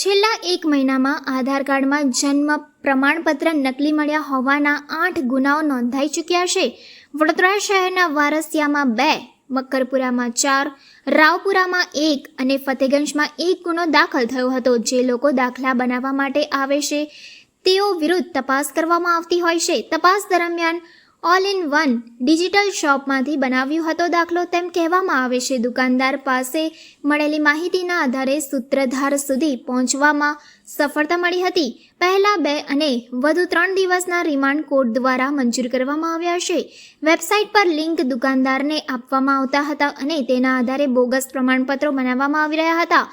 છેલ્લા એક મહિનામાં આધાર કાર્ડમાં જન્મ પ્રમાણપત્ર નકલી મળ્યા હોવાના આઠ ગુનાઓ નોંધાઈ ચૂક્યા છે. વડોદરા શહેરના વારસિયામાં બે, મક્કરપુરામાં ચાર, રાવપુરામાં એક અને ફતેગંજમાં એક ગુનો દાખલ થયો હતો જે લોકો દાખલા બનાવવા માટે આવે છે. તેઓ વિરુદ્ધ તપાસ કરવામાં આવતી હોય છે. તપાસ દરમિયાન ઓલ ઇન વન ડિજિટલ શોપમાંથી બનાવ્યો હતો દાખલો. તેમ કહેવામાં આવે છે, દુકાનદાર પાસે મળેલી માહિતીના આધારે સૂત્રધાર સુધી પહોંચવામાં સફળતા મળી હતી. પહેલા બે અને વધુ ત્રણ દિવસના રિમાન્ડ કોર્ટ દ્વારા મંજૂર કરવામાં આવ્યા છે. વેબસાઇટ પર લિંક દુકાનદારને આપવામાં આવતા હતા અને તેના આધારે બોગસ પ્રમાણપત્રો બનાવવામાં આવી રહ્યા હતા.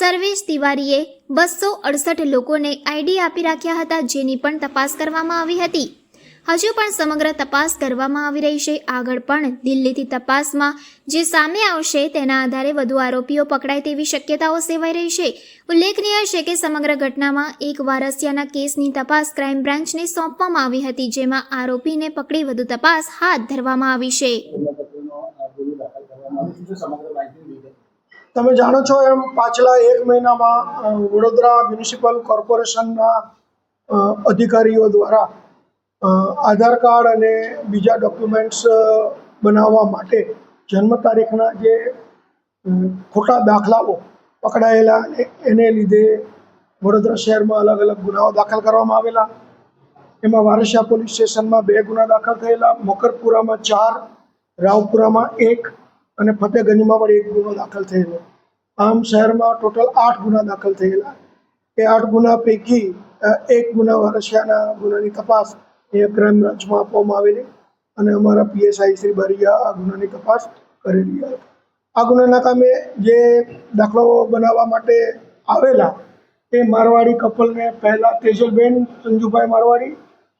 સર્વેશ તિવારીએ બસો અડસઠ લોકોને આઈડી આપી રાખ્યા હતા, જેની પણ તપાસ કરવામાં આવી હતી. હજુ પણ સમગ્ર તપાસ કરવામાં આવી રહી છે. આગળ પણ દિલ્હીથી તપાસમાં જે સામે આવશે તેના આધારે વધુ આરોપીઓ પકડાય તેવી શક્યતાઓ સેવાઈ રહી છે. ઉલ્લેખનીય છે કે સમગ્ર ઘટનામાં એક વારસિયાના કેસની તપાસ ક્રાઇમ બ્રાન્ચને સોંપવામાં આવી હતી, જેમાં આરોપીને પકડી વધુ તપાસ હાથ ધરવામાં આવી છે. તમે જાણો છો એમ પાછલા એક મહિનામાં વડોદરા મ્યુનિસિપલ કોર્પોરેશનના અધિકારીઓ દ્વારા આધાર કાર્ડ અને બીજા ડોક્યુમેન્ટ્સ બનાવવા માટે જન્મ તારીખના જે ખોટા દાખલાઓ પકડાયેલા એને લીધે વડોદરા શહેરમાં અલગ અલગ ગુનાઓ દાખલ કરવામાં આવેલા. એમાં વારસિયા પોલીસ સ્ટેશનમાં બે ગુના દાખલ થયેલા, મકરપુરામાં ચાર, રાવપુરામાં એક અને ફતેગંજમાં પણ એક ગુનો દાખલ થયેલો. આમ શહેરમાં ટોટલ આઠ ગુના દાખલ થયેલા. એ આઠ ગુના પૈકી એક ગુના વારસિયાના ગુનાની તપાસ એ ક્રાઇમ બ્રાન્ચમાં આપવામાં આવેલી અને અમારા પીએસઆઈ શ્રી બારીયા આ ગુનાની તપાસ કરી રહ્યા હતા આ ગુનાના કામે જે દાખલો બનાવવા માટે આવેલા એ મારવાડી કપલને પહેલાં તેજલબેન, સંજુભાઈ મારવાડી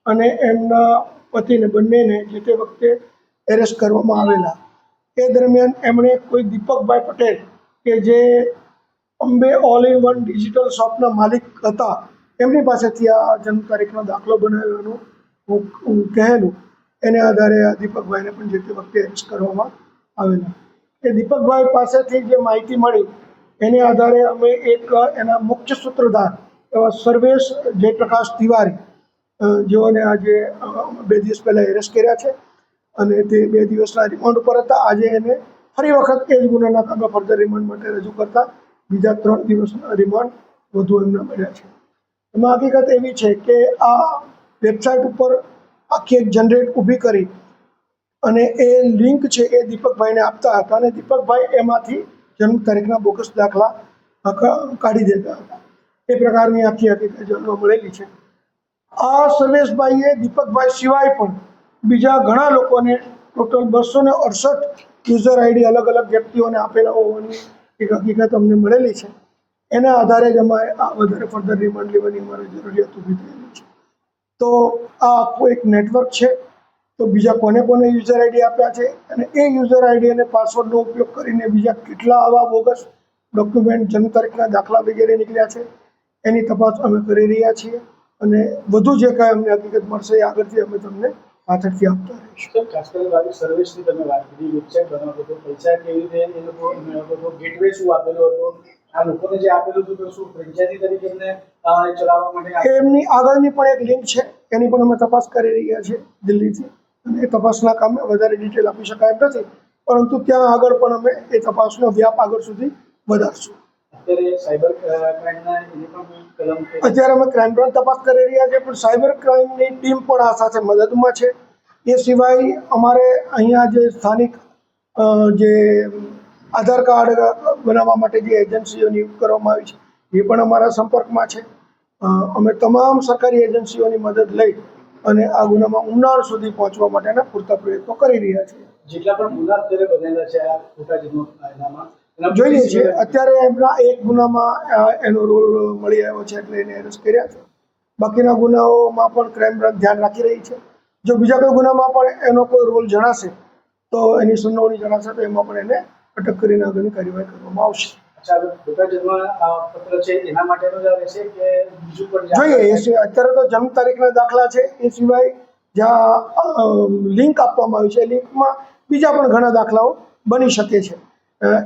અને એમના પતિને બંનેને જે તે વખતે એરેસ્ટ કરવામાં આવેલા. એ દરમિયાન એમણે કોઈ દીપકભાઈ પટેલ કે જે Ambe all in one digital શોપના માલિક હતા, એમની પાસેથી આ જન્મ તારીખનો દાખલો બનાવ્યો હું કહેલું, એને આધારે દીપકભાઈને પણ જે તે વખતે એરેસ્ટ કરવામાં આવેલા. એ દીપકભાઈ પાસેથી જે માહિતી મળી, એને આધારે અમે એક, એના મુખ્ય સૂત્રધાર એવા સર્વેશ જયપ્રકાશ તિવારી જેઓને આજે બે દિવસ પહેલાં એરેસ્ટ કર્યા છે અને તે બે દિવસના રિમાન્ડ ઉપર હતા. આજે એને ફરી વખત એ જ ગુનાના કામે ફર્ધર રિમાન્ડ માટે રજૂ કરતા બીજા ત્રણ દિવસના રિમાન્ડ વધુ એમના મળ્યા છે. એમાં હકીકત એવી છે કે આ વેબસાઇટ ઉપર આખી એક જનરેટ ઊભી કરી અને એ લિંક છે એ દીપકભાઈને આપતા હતા અને દીપકભાઈ એમાંથી જન્મ તારીખના બોગસ દાખલા કાઢી દેતા હતા. એ પ્રકારની આખી હકીકત જાણવા મળેલી છે. આ સર્વેશભાઈએ દીપકભાઈ સિવાય પણ બીજા ઘણા લોકોને ટોટલ બસો ને અડસઠ યુઝર આઈડી અલગ અલગ વ્યક્તિઓને આપેલા હોવાની એક હકીકત અમને મળેલી છે. એના આધારે જ અમારે આ વધારે ફર્ધર રિમાન્ડ લેવાની અમારે જરૂરિયાત ઊભી થયેલી તો આ આખું એક નેટવર્ક છે. તો બીજા કોને કોને યુઝર આઈડી આપ્યા છે અને એ યુઝર આઈડી અને પાસવર્ડનો ઉપયોગ કરીને બીજા કેટલા આવા બોગસ ડોક્યુમેન્ટ જન્મ તારીખના દાખલા વગેરે નીકળ્યા છે એની તપાસ અમે કરી રહ્યા છીએ અને વધુ જે કાંઈ અમને હકીકત મળશે એ આગળથી અમે તમને પાછળથી આપતા રહીશું. ખાસ કરીને સર્વિસની તમે વાત કરી વેબસાઇટ બનાવતો હતો પૈસા કેવી રીતે એ લોકો મેળવતો હતો ગેટવે શું આપેલો હતો આ લોકોને જે આપેલું હતું તો શું ફ્રેન્ચાઇઝી તરીકે એમને ચલાવવા માટે એમની આગળની પણ એક લિંક છે. એની પણ અમે તપાસ કરી રહ્યા છીએ દિલ્હીથી. અને એ તપાસના કામે વધારે ડિટેલ આપી શકાય એમ નથી. પરંતુ ત્યાં આગળ પણ અમે એ તપાસનો વ્યાપ આગળ સુધી વધારશું. અત્યારે અમે ક્રાઇમ બ્રાન્ચ તપાસ કરી રહ્યા છીએ પણ સાયબર ક્રાઇમની ટીમ પણ આ સાથે મદદમાં છે. એ સિવાય અમારે અહીંયા જે સ્થાનિક જે આધાર કાર્ડ બનાવવા માટે જે એજન્સીઓ નિયુક્ત કરવામાં આવી છે એ પણ અમારા સંપર્કમાં છે. અમે તમામ સરકારી એજન્સીઓની મદદ લઈ અને આ ગુનામાં ઉનાળ સુધી પહોંચવા માટેના પૂરતા પ્રયત્નો કરી રહ્યા છીએ. જેટલા પણ ગુના અત્યારે બનેલા છે આ ખોટા જન્મ કાયદામાં એના જોઈએ છીએ. અત્યારે એમના એક ગુનામાં એનો રોલ મળી આવ્યો છે એટલે એને એરેસ્ટ કર્યા છે. બાકીના ગુનાઓમાં પણ ક્રાઇમ બ્રાન્ચ ધ્યાન રાખી રહી છે. જો બીજા કોઈ ગુનામાં પણ એનો કોઈ રોલ જણાશે તો એની સુનાવણી જણાશે તો એમાં પણ એને અટક કરીને આગળની કાર્યવાહી કરવામાં આવશે. બીજું પણ જે જોઈએ એ અત્યારે તો જન્મ તારીખના દાખલા છે એ સિવાય જ્યાં લિંક આપવામાં આવી છે લિંકમાં બીજા પણ ઘણા દાખલાઓ બની શકે છે.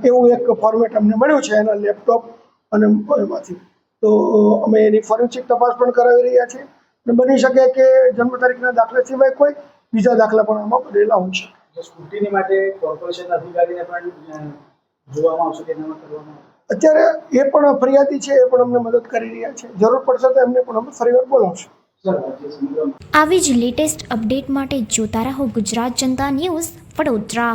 એવું એક ફોર્મેટ અમને મળ્યું છે એના લેપટોપ અને એમાંથી. તો અમે એની ફોરેન્સિક તપાસ પણ કરાવી રહ્યા છીએ. અને બની શકે કે જન્મ તારીખના દાખલા સિવાય કોઈ બીજા દાખલા પણ આમાં પડેલા હોય છે સ્કૂટીની માટે કોર્પોરેશન અધિકારીને પણ અ, જોવામાં આવશે કે કરવામાં અત્યારે એ પણ ફરિયાદી છે એ પણ અમને મદદ કરી રહ્યા છે. જરૂર પડશે તો એમને પણ અમે ફરીવાર બોલાવશું. આવી જ લેટેસ્ટ અપડેટ માટે જોતા રહો ગુજરાત જનતા ન્યૂઝ વડોદરા.